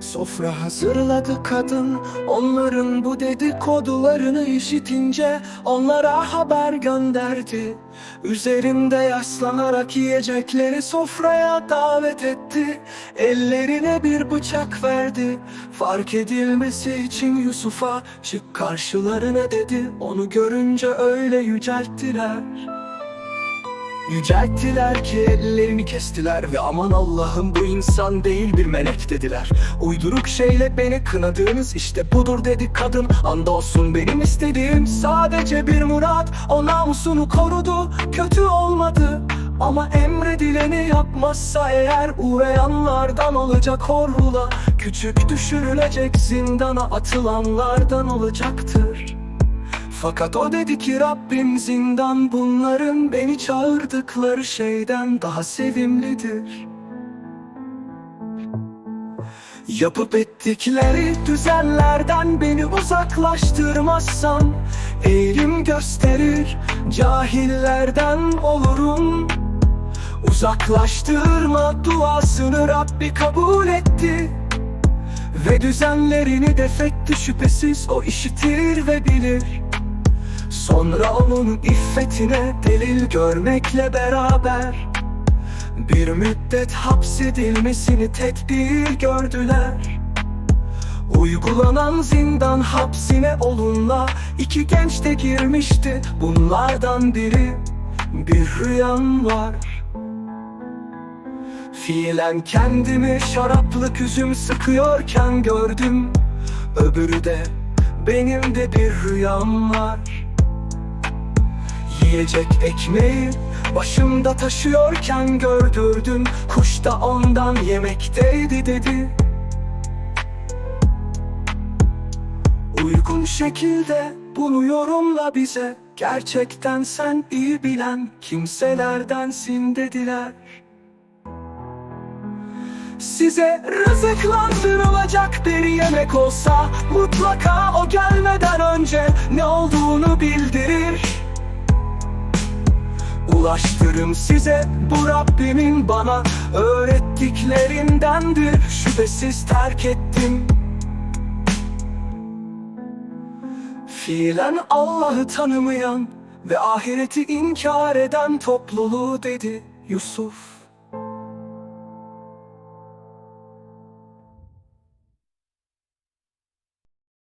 Sofra hazırladı kadın Onların bu dedikodularını işitince Onlara haber gönderdi Üzerimde yaslanarak yiyecekleri sofraya davet etti. Ellerine bir bıçak verdi. Fark edilmesi için Yusuf'a Çık karşılarına dedi. Onu görünce öyle yücelttiler Yücelttiler ki ellerini kestiler ve aman Allah'ım bu insan değil bir melek dediler. Uyduruk şeyle beni kınadığınız işte budur dedi kadın. Andolsun benim istediğim sadece bir murat. O namusunu korudu kötü olmadı. Ama emredileni yapmazsa eğer uğrayanlardan olacak horrula. Küçük düşürülecek zindana atılanlardan olacaktır fakat o dedi ki Rabbim zindan bunların beni çağırdıkları şeyden daha sevimlidir. Yapıp ettikleri düzenlerden beni uzaklaştırmazsan Eğilim gösterir cahillerden olurum. Uzaklaştırma duasını Rabbi kabul etti. Ve düzenlerini defetti şüphesiz o işitir ve bilir Sonra onun iffetine delil görmekle beraber Bir müddet hapsedilmesini tedbir gördüler. Uygulanan zindan hapsine olunla iki genç de girmişti. Bunlardan biri bir rüyam var. Fiilen kendimi şaraplık üzüm sıkıyorken gördüm. Öbürü de benim de bir rüyam var Yiyecek ekmeği başımda taşıyorken gördürdüm Kuş da ondan yemekteydi dedi. Uygun şekilde bunu yorumla bize. Gerçekten sen iyi bilen kimselerdensin dediler. Size rızıklandırılacak bir yemek olsa Mutlaka o gelmeden önce ne olduğunu bildirir Ulaştırım size. Bu Rabbimin bana öğrettiklerindendir. Şüphesiz terk ettim. Fiilen Allah'ı tanımayan ve ahireti inkar eden topluluğu dedi Yusuf